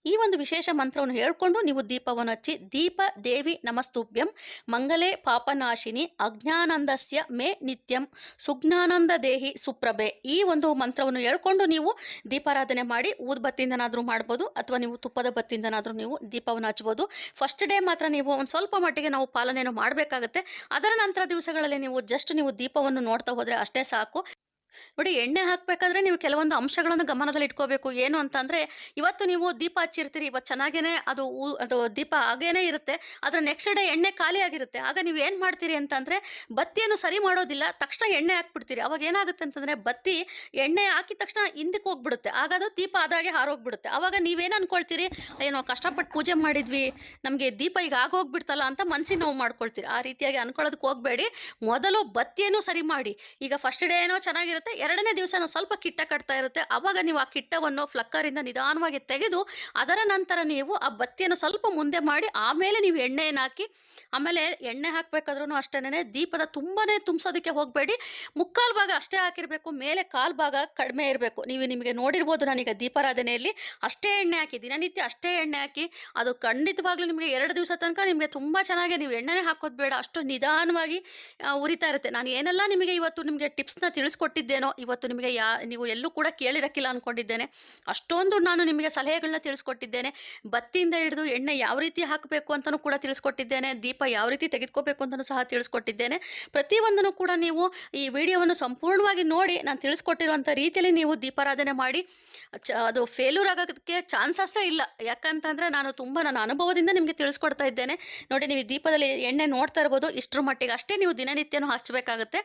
ಈ ಒಂದು ವಿಶೇಷ ಮಂತ್ರವನ್ನು ಹೇಳ್ಕೊಂಡು ನೀವು ದೀಪವನ್ನು ಹಚ್ಚಿ, ದೀಪ ದೇವಿ ನಮಸ್ತುಭ್ಯಂ, ಮಂಗಲೇ ಪಾಪನಾಶಿನಿ, ಅಜ್ಞಾನಂದಸ್ಯ ಮೇ ನಿತ್ಯಂ, ಸುಜ್ಞಾನಂದ ದೇಹಿ ಸುಪ್ರಭೆ ಈ ಒಂದು ಮಂತ್ರವನ್ನು ಹೇಳ್ಕೊಂಡು ನೀವು ದೀಪಾರಾಧನೆ ಮಾಡಿ ಊದ್ಬತ್ತಿಯಿಂದನಾದರೂ ಮಾಡ್ಬೋದು ಅಥವಾ ನೀವು ತುಪ್ಪದ ಬತ್ತಿಯಿಂದನಾದರೂ ನೀವು ದೀಪವನ್ನು ಹಚ್ಬೋದು. ಫಸ್ಟ್ ಡೇ ಮಾತ್ರ ನೀವು ಒಂದು ಸ್ವಲ್ಪ ಮಟ್ಟಿಗೆ ನಾವು ಪಾಲನೆಯನ್ನು ಮಾಡಬೇಕಾಗುತ್ತೆ. ಅದರ ನಂತರ ದಿವಸಗಳಲ್ಲಿ ನೀವು ಜಸ್ಟ್ ನೀವು ದೀಪವನ್ನು ನೋಡ್ತಾ ಹೋದರೆ ಅಷ್ಟೇ ಸಾಕು. ನೋಡಿ ಎಣ್ಣೆ ಹಾಕಬೇಕಾದ್ರೆ ನೀವು ಕೆಲವೊಂದು ಅಂಶಗಳನ್ನು ಗಮನದಲ್ಲಿ ಇಟ್ಕೋಬೇಕು. ಏನು ಅಂತಂದರೆ, ಇವತ್ತು ನೀವು ದೀಪ ಹಚ್ಚಿರ್ತೀರಿ, ಇವತ್ತು ಚೆನ್ನಾಗೇ ಅದು ಅದು ದೀಪ ಹಾಗೇನೇ ಇರುತ್ತೆ ಅದರ ನೆಕ್ಸ್ಟ್ ಡೇ ಎಣ್ಣೆ ಖಾಲಿ ಆಗಿರುತ್ತೆ. ಆಗ ನೀವು ಏನು ಮಾಡ್ತೀರಿ ಅಂತಂದರೆ, ಬತ್ತಿಯನ್ನು ಸರಿ ಮಾಡೋದಿಲ್ಲ, ತಕ್ಷಣ ಎಣ್ಣೆ ಹಾಕ್ಬಿಡ್ತೀರಿ. ಅವಾಗ ಏನಾಗುತ್ತೆ ಅಂತಂದರೆ, ಬತ್ತಿ ಎಣ್ಣೆ ಹಾಕಿದ ತಕ್ಷಣ ಹಿಂದಕ್ಕೆ ಹೋಗ್ಬಿಡುತ್ತೆ. ಆಗ ಅದು ದೀಪ ಆದಾಗೆ ಹಾರೋಗ್ಬಿಡುತ್ತೆ. ಆವಾಗ ನೀವೇನು ಅಂದ್ಕೊಳ್ತೀರಿ ಏನೋ ಕಷ್ಟಪಟ್ಟು ಪೂಜೆ ಮಾಡಿದ್ವಿ, ನಮಗೆ ದೀಪ ಈಗ ಆಗೋಗ್ಬಿಡ್ತಲ್ಲ ಅಂತ ಮನಸ್ಸಿನ ನೋವು ಮಾಡ್ಕೊಳ್ತೀರಿ. ಆ ರೀತಿಯಾಗಿ ಅನ್ಕೊಳ್ಳೋದಕ್ಕೆ ಹೋಗಬೇಡಿ. ಮೊದಲು ಬತ್ತಿಯನ್ನು ಸರಿ ಮಾಡಿ. ಈಗ ಫಸ್ಟ್ ಡೇ ಏನೋ ಚೆನ್ನಾಗಿರುತ್ತೆ ಎರಡನೇ ದಿವಸ ಸ್ವಲ್ಪ ಕಿಟ್ಟ ಕಟ್ತಾ ಇರುತ್ತೆ. ಆವಾಗ ನೀವು ಆ ಕಿಟ್ಟವನ್ನು ಫ್ಲಕ್ಕರಿಂದ ನಿಧಾನವಾಗಿ ತೆಗೆದು, ಅದರ ನಂತರ ನೀವು ಆ ಬತ್ತಿಯನ್ನು ಸ್ವಲ್ಪ ಮುಂದೆ ಮಾಡಿ, ಆಮೇಲೆ ನೀವು ಎಣ್ಣೆಯನ್ನು ಹಾಕಿ, ಆಮೇಲೆ ಎಣ್ಣೆ ಹಾಕಬೇಕಾದ್ರೂ ಅಷ್ಟೇನೆ, ದೀಪದ ತುಂಬನೇ ತುಂಬಿಸೋದಕ್ಕೆ ಹೋಗಬೇಡಿ. ಮುಕ್ಕಾಲು ಭಾಗ ಅಷ್ಟೇ ಹಾಕಿರಬೇಕು, ಮೇಲೆ ಕಾಲು ಭಾಗ ಕಡಿಮೆ ಇರಬೇಕು. ನೀವು ನಿಮಗೆ ನೋಡಿರ್ಬೋದು ನಾನೀಗ ದೀಪಾರಾಧನೆಯಲ್ಲಿ ಅಷ್ಟೇ ಎಣ್ಣೆ ಹಾಕಿ, ದಿನನಿತ್ಯ ಅಷ್ಟೇ ಎಣ್ಣೆ ಹಾಕಿ, ಅದು ಖಂಡಿತವಾಗ್ಲೂ ನಿಮಗೆ ಎರಡು ದಿವಸ ತನಕ ನಿಮಗೆ ತುಂಬ ಚೆನ್ನಾಗಿ ನೀವು ಎಣ್ಣೆನೇ ಹಾಕೋದು ಬೇಡ. ಅಷ್ಟು ನಿಧಾನವಾಗಿ ಉರಿತಾ ಇರುತ್ತೆ. ನಾನು ಏನೆಲ್ಲ ನಿಮಗೆ ಇವತ್ತು ನಿಮಗೆ ಟಿಪ್ಸ್ನ ತಿಳಿಸ್ಕೊಟ್ಟಿದ್ದೆ ತಿಳಿಸ್ಕೊಟ್ಟಿದ್ದೇನೋ ಇವತ್ತು ನಿಮಗೆ ಯಾ, ನೀವು ಎಲ್ಲೂ ಕೂಡ ಕೇಳಿರಕ್ಕಿಲ್ಲ ಅಂದ್ಕೊಂಡಿದ್ದೇನೆ ಅಷ್ಟೊಂದು ನಾನು ನಿಮಗೆ ಸಲಹೆಗಳನ್ನ ತಿಳಿಸ್ಕೊಟ್ಟಿದ್ದೇನೆ. ಬತ್ತಿಯಿಂದ ಹಿಡಿದು ಎಣ್ಣೆ ಯಾವ ರೀತಿ ಹಾಕಬೇಕು ಅಂತಲೂ ಕೂಡ ತಿಳಿಸ್ಕೊಟ್ಟಿದ್ದೇನೆ. ದೀಪ ಯಾವ ರೀತಿ ತೆಗೆದುಕೋಬೇಕು ಅಂತಲೂ ಸಹ ತಿಳಿಸ್ಕೊಟ್ಟಿದ್ದೇನೆ. ಪ್ರತಿಯೊಂದನ್ನು ಕೂಡ ನೀವು ಈ ವಿಡಿಯೋವನ್ನು ಸಂಪೂರ್ಣವಾಗಿ ನೋಡಿ ನಾನು ತಿಳಿಸ್ಕೊಟ್ಟಿರುವಂಥ ರೀತಿಯಲ್ಲಿ ನೀವು ದೀಪಾರಾಧನೆ ಮಾಡಿ. ಚ, ಅದು ಫೇಲ್ಯೂರ್ ಆಗೋದಕ್ಕೆ ಚಾನ್ಸಸ್ಸೇ ಇಲ್ಲ. ಯಾಕಂತಂದರೆ ನಾನು ತುಂಬ ನನ್ನ ಅನುಭವದಿಂದ ನಿಮಗೆ ತಿಳಿಸ್ಕೊಡ್ತಾ ಇದ್ದೇನೆ. ನೋಡಿ ನೀವು ಈ ದೀಪದಲ್ಲಿ ಎಣ್ಣೆ ನೋಡ್ತಾ ಇರ್ಬೋದು. ಇಷ್ಟರ ಮಟ್ಟಿಗೆ ಅಷ್ಟೇ ನೀವು ದಿನನಿತ್ಯನೂ ಹಚ್ಚಬೇಕಾಗುತ್ತೆ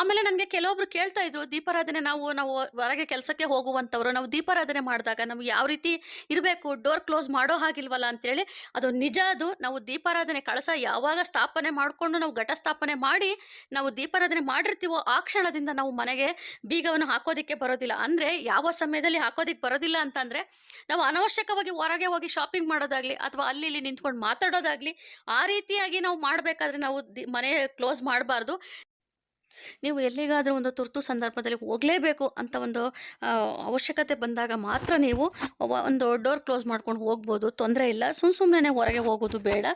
ಆಮೇಲೆ ನನಗೆ ಕೆಲವೊಬ್ರು ಕೇಳ್ತಾ ದೀಪಾರಾಧನೆ ನಾವು ನಾವು ಹೊರಗೆ ಕೆಲಸಕ್ಕೆ ಹೋಗುವಂಥವ್ರು, ನಾವು ದೀಪಾರಾಧನೆ ಮಾಡಿದಾಗ ನಮ್ಗೆ ಯಾವ ರೀತಿ ಇರಬೇಕು ಡೋರ್ ಕ್ಲೋಸ್ ಮಾಡೋ ಹಾಗಿಲ್ವಲ್ಲ ಅಂತೇಳಿ ಅದು ನಿಜ, ಅದು ನಾವು ದೀಪಾರಾಧನೆ ಕಳಸ ಯಾವಾಗ ಸ್ಥಾಪನೆ ಮಾಡಿಕೊಂಡು ನಾವು ಘಟ ಸ್ಥಾಪನೆ ಮಾಡಿ ನಾವು ದೀಪಾರಾಧನೆ ಮಾಡಿರ್ತೀವೋ ಆ ಕ್ಷಣದಿಂದ ನಾವು ಮನೆಗೆ ಬೀಗವನ್ನು ಹಾಕೋದಕ್ಕೆ ಬರೋದಿಲ್ಲ. ಅಂದರೆ ಯಾವ ಸಮಯದಲ್ಲಿ ಹಾಕೋದಕ್ಕೆ ಬರೋದಿಲ್ಲ ಅಂತಂದರೆ ನಾವು ಅನವಶ್ಯಕವಾಗಿ ಹೊರಗೆ ಹೋಗಿ ಶಾಪಿಂಗ್ ಮಾಡೋದಾಗಲಿ ಅಥವಾ ಅಲ್ಲಿ ಇಲ್ಲಿ ನಿಂತ್ಕೊಂಡು ಮಾತಾಡೋದಾಗಲಿ ಆ ರೀತಿಯಾಗಿ ನಾವು ಮಾಡಬೇಕಾದ್ರೆ ನಾವು ಮನೆ ಕ್ಲೋಸ್ ಮಾಡಬಾರ್ದು. ನೀವು ಎಲ್ಲಿಗಾದರೂ ಒಂದು ತುರ್ತು ಸಂದರ್ಭದಲ್ಲಿ ಹೋಗಲೇಬೇಕು ಅಂತ ಒಂದು ಅವಶ್ಯಕತೆ ಬಂದಾಗ ಮಾತ್ರ ನೀವು ಒಂದು ಡೋರ್ ಕ್ಲೋಸ್ ಮಾಡ್ಕೊಂಡು ಹೋಗ್ಬೋದು. ತೊಂದರೆ ಇಲ್ಲ. ಸುಮ್ಮ ಸುಮ್ಮನೆ ಹೊರಗೆ ಹೋಗೋದು ಬೇಡ.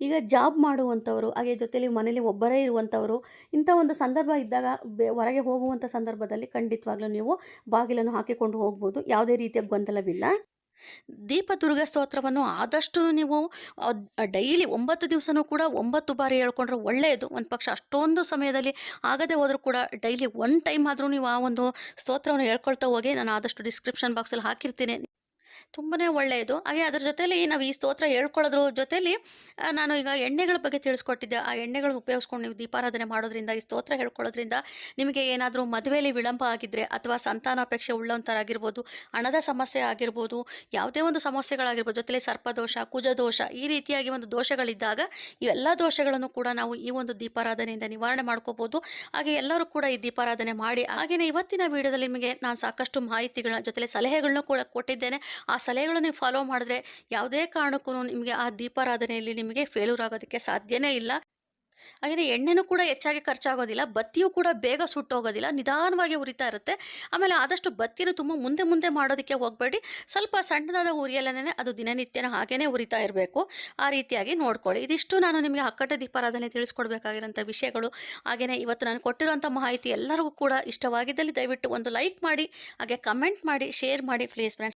ಈಗ ಜಾಬ್ ಮಾಡುವಂಥವರು, ಹಾಗೆ ಜೊತೆಯಲ್ಲಿ ಮನೇಲಿ ಒಬ್ಬರೇ ಇರುವಂಥವರು, ಇಂಥ ಒಂದು ಸಂದರ್ಭ ಇದ್ದಾಗ ಬೆ, ಹೊರಗೆ ಹೋಗುವಂಥ ಸಂದರ್ಭದಲ್ಲಿ ಖಂಡಿತವಾಗ್ಲೂ ನೀವು ಬಾಗಿಲನ್ನು ಹಾಕಿಕೊಂಡು ಹೋಗ್ಬೋದು. ಯಾವುದೇ ರೀತಿಯ ಗೊಂದಲವಿಲ್ಲ. ದೀಪ ದುರ್ಗ ಸ್ತೋತ್ರವನ್ನು ಆದಷ್ಟು ನೀವು ಡೈಲಿ ಒಂಬತ್ತು ದಿವಸನೂ ಕೂಡ ಒಂಬತ್ತು ಬಾರಿ ಹೇಳ್ಕೊಂಡ್ರೆ ಒಳ್ಳೆಯದು. ಒಂದು ಪಕ್ಷ ಅಷ್ಟೊಂದು ಸಮಯದಲ್ಲಿ ಆಗದೆ ಹೋದರೂ ಕೂಡ ಡೈಲಿ ಒನ್ ಟೈಮ್ ಆದರೂ ನೀವು ಆ ಒಂದು ಸ್ತೋತ್ರವನ್ನು ಹೇಳ್ಕೊಳ್ತಾ ಹೋಗಿ. ನಾನು ಆದಷ್ಟು ಡಿಸ್ಕ್ರಿಪ್ಷನ್ ಬಾಕ್ಸಲ್ಲಿ ಹಾಕಿರ್ತೀನಿ. ತುಂಬಾ ಒಳ್ಳೆಯದು. ಹಾಗೆ ಅದ್ರ ಜೊತೆಲಿ ನಾವು ಈ ಸ್ತೋತ್ರ ಹೇಳ್ಕೊಳ್ಳೋದ್ರ ಜೊತೆಲಿ ನಾನು ಈಗ ಎಣ್ಣೆಗಳ ಬಗ್ಗೆ ತಿಳಿಸ್ಕೊಟ್ಟಿದ್ದೆ. ಆ ಎಣ್ಣೆಗಳನ್ನ ಉಪಯೋಗಿಸ್ಕೊಂಡು ನೀವು ದೀಪಾರಾಧನೆ ಮಾಡೋದ್ರಿಂದ, ಈ ಸ್ತೋತ್ರ ಹೇಳ್ಕೊಳ್ಳೋದ್ರಿಂದ ನಿಮಗೆ ಏನಾದರೂ ಮದುವೆಯಲ್ಲಿ ವಿಳಂಬ ಆಗಿದ್ದರೆ ಅಥವಾ ಸಂತಾನಾಪೇಕ್ಷೆ ಉಳ್ಳಂಥರಾಗಿರ್ಬೋದು ಹಣದ ಸಮಸ್ಯೆ ಆಗಿರ್ಬೋದು, ಯಾವುದೇ ಒಂದು ಸಮಸ್ಯೆಗಳಾಗಿರ್ಬೋದು, ಜೊತೆಲಿ ಸರ್ಪದೋಷ ಕುಜದೋಷ ಈ ರೀತಿಯಾಗಿ ಒಂದು ದೋಷಗಳಿದ್ದಾಗ ಇವೆಲ್ಲ ದೋಷಗಳನ್ನು ಕೂಡ ನಾವು ಈ ಒಂದು ದೀಪಾರಾಧನೆಯಿಂದ ನಿವಾರಣೆ ಮಾಡ್ಕೋಬೋದು. ಹಾಗೆ ಎಲ್ಲರೂ ಕೂಡ ಈ ದೀಪಾರಾಧನೆ ಮಾಡಿ ಹಾಗೆಯೇ ಇವತ್ತಿನ ವಿಡಿಯೋದಲ್ಲಿ ನಿಮಗೆ ನಾನು ಸಾಕಷ್ಟು ಮಾಹಿತಿಗಳ ಜೊತೆಲಿ ಸಲಹೆಗಳನ್ನೂ ಕೂಡ ಕೊಟ್ಟಿದ್ದೇನೆ. ಆ ಸಲಹೆಗಳನ್ನು ಫಾಲೋ ಮಾಡಿದ್ರೆ ಯಾವುದೇ ಕಾರಣಕ್ಕೂ ನಿಮಗೆ ಆ ದೀಪಾರಾಧನೆಯಲ್ಲಿ ನಿಮಗೆ ಫೇಲ್ಯೂರ್ ಆಗೋದಕ್ಕೆ ಸಾಧ್ಯನೇ ಇಲ್ಲ. ಹಾಗೆಯೇ ಎಣ್ಣೆನೂ ಕೂಡ ಹೆಚ್ಚಾಗಿ ಖರ್ಚಾಗೋದಿಲ್ಲ, ಬತ್ತಿಯೂ ಕೂಡ ಬೇಗ ಸುಟ್ಟೋಗೋದಿಲ್ಲ, ನಿಧಾನವಾಗಿ ಉರಿತಾ ಇರುತ್ತೆ. ಆಮೇಲೆ ಆದಷ್ಟು ಬತ್ತಿನೂ ತುಂಬ ಮುಂದೆ ಮುಂದೆ ಮಾಡೋದಕ್ಕೆ ಹೋಗಬೇಡಿ. ಸ್ವಲ್ಪ ಸಣ್ಣದಾದ ಉರಿಯಲ್ಲೇ ಅದು ದಿನನಿತ್ಯನ ಹಾಗೇ ಉರಿತಾ ಇರಬೇಕು. ಆ ರೀತಿಯಾಗಿ ನೋಡ್ಕೊಳ್ಳಿ. ಇದಿಷ್ಟು ನಾನು ನಿಮಗೆ ಅಕ್ಕಟ ದೀಪಾರಾಧನೆ ತಿಳಿಸ್ಕೊಡ್ಬೇಕಾಗಿರೋಂಥ ವಿಷಯಗಳು. ಹಾಗೆಯೇ ಇವತ್ತು ನಾನು ಕೊಟ್ಟಿರುವಂಥ ಮಾಹಿತಿ ಎಲ್ಲರಿಗೂ ಕೂಡ ಇಷ್ಟವಾಗಿದ್ದಲ್ಲಿ ದಯವಿಟ್ಟು ಒಂದು ಲೈಕ್ ಮಾಡಿ, ಹಾಗೆ ಕಮೆಂಟ್ ಮಾಡಿ ಶೇರ್ ಮಾಡಿ ಪ್ಲೀಸ್ ಫ್ರೆಂಡ್ಸ್